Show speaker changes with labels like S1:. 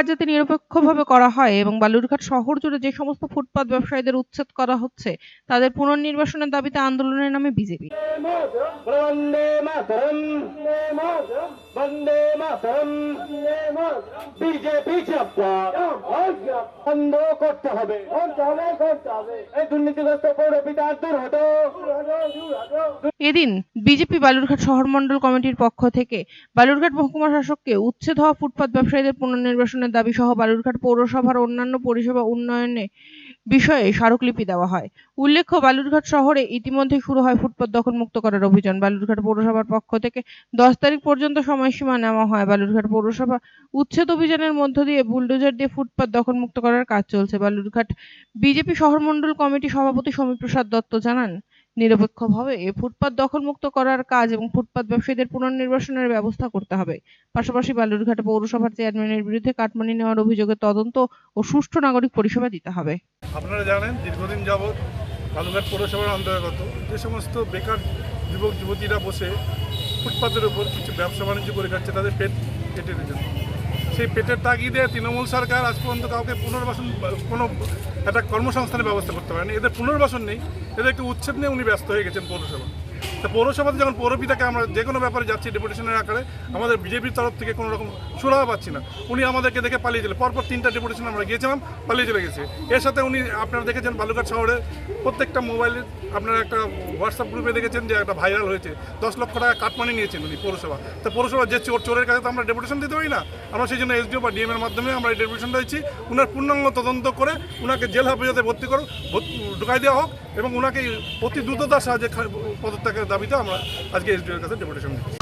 S1: কাজ যাতে নিরপেক্ষভাবে করা হয় এবং বালুরঘাট শহর জুড়ে যে সমস্ত ফুটপাত ব্যবসায়ীদের উচ্ছেদ করা হচ্ছে, তাদের পুনর্নির্বাসনের দাবিতে আন্দোলনের নামে বিজেপি।
S2: বন্দে মাতরম বন্দে মাতরম। বিজেপি
S1: এদিন বিজেপি বালুরঘাট শহর মন্ডল কমিটির পক্ষ থেকে বালুরঘাট মহকুমা শাসককে উচ্ছেদ হওয়া ফুটপাত ব্যবসায়ীদের পুনর্নির্বাসনের দাবি সহ বালুরঘাট পৌরসভার অন্যান্য পরিষেবা উন্নয়নে বিষয়ে স্মারকলিপি দেওয়া হয়। উল্লেখ্য, বালুরঘাট শহরে ইতিমধ্যে শুরু হয় ফুটপাত দখলমুক্ত করার অভিযান। বালুরঘাট পৌরসভার পক্ষ থেকে দশ তারিখ পর্যন্ত সময়সীমা নেওয়া হয়। বালুরঘাট পৌরসভা উচ্ছেদ অভিযানের মধ্য দিয়ে বুলডোজার দিয়ে ফুটপাত দখলমুক্ত করার কাজ চলছে। বালুরঘাট বিজেপি শহর মণ্ডল কমিটি সভাপতি সমীপ্রসাদ দত্ত জানান নিরপেক্ষভাবে ফুটপাত দখলমুক্ত করার কাজ এবং ফুটপাত ব্যবসায়ীদের পুনর্নির্বাসনের ব্যবস্থা করতে হবে। পাশাপাশি বালুরঘাট পৌরসভার চেয়ারম্যানের বিরুদ্ধে কাটমানি নেওয়ার অভিযোগে তদন্ত ও সুষ্ঠু নাগরিক পরিষেবা দিতে হবে।
S3: আপনারা জানেন, দীর্ঘদিন যাবৎ বালুঘাট পৌরসভার অন্তর্গত যে সমস্ত বেকার যুবক, যুবতীরা বসে ফুটপাতের উপর কিছু ব্যবসা বাণিজ্য করে খাচ্ছে, তাদের পেট পেটের জন্য সেই পেটের তাগিদে তৃণমূল সরকার আজ পর্যন্ত কাউকে পুনর্বাসন, কোনো একটা কর্মসংস্থানের ব্যবস্থা করতে পারেনি। এদের পুনর্বাসন নেই। এদেরকে উচ্ছেদ নিয়ে উনি ব্যস্ত হয়ে গেছেন পৌরসভা। তা পৌরসভাতে যখন পৌরপিতাকে আমরা যে কোনো ব্যাপারে যাচ্ছি ডেপুটেশনের আকারে, আমাদের বিজেপির তরফ থেকে কোনো রকম সুরাহা পাচ্ছি না। উনি আমাদেরকে দেখে পালিয়ে গেলে পরপর তিনটা ডেপুটেশন আমরা গিয়েছিলাম, পালিয়ে চলে গেছে। এর সাথে উনি আপনারা দেখেছেন বালুঘাট শহরে প্রত্যেকটা মোবাইলে আপনারা একটা হোয়াটসঅ্যাপ গ্রুপে দেখেছেন যে একটা ভাইরাল হয়েছে। দশ লক্ষ টাকা কাটমানি নিয়েছেন উনি পৌরসভা। তো পৌরসভা যে চোর চোরের কাছে তো আমরা ডেপুটেশন দিতে পারি না। আমরা সেই জন্য এসডিও বা ডিএমের মাধ্যমে আমরা এই ডেপুটেশনটা দিচ্ছি। উনার পূর্ণাঙ্গ তদন্ত করে উনাকে জেল হাফিজাতে ভর্তি করুন ঢুকাই দেওয়া হোক এবং উনাকে অতি দ্রুততার সাহায্যে পদত্যাগের দাবিতে আমরা আজকে এসডিও এর কাছে ডেপুটেশন দিচ্ছি।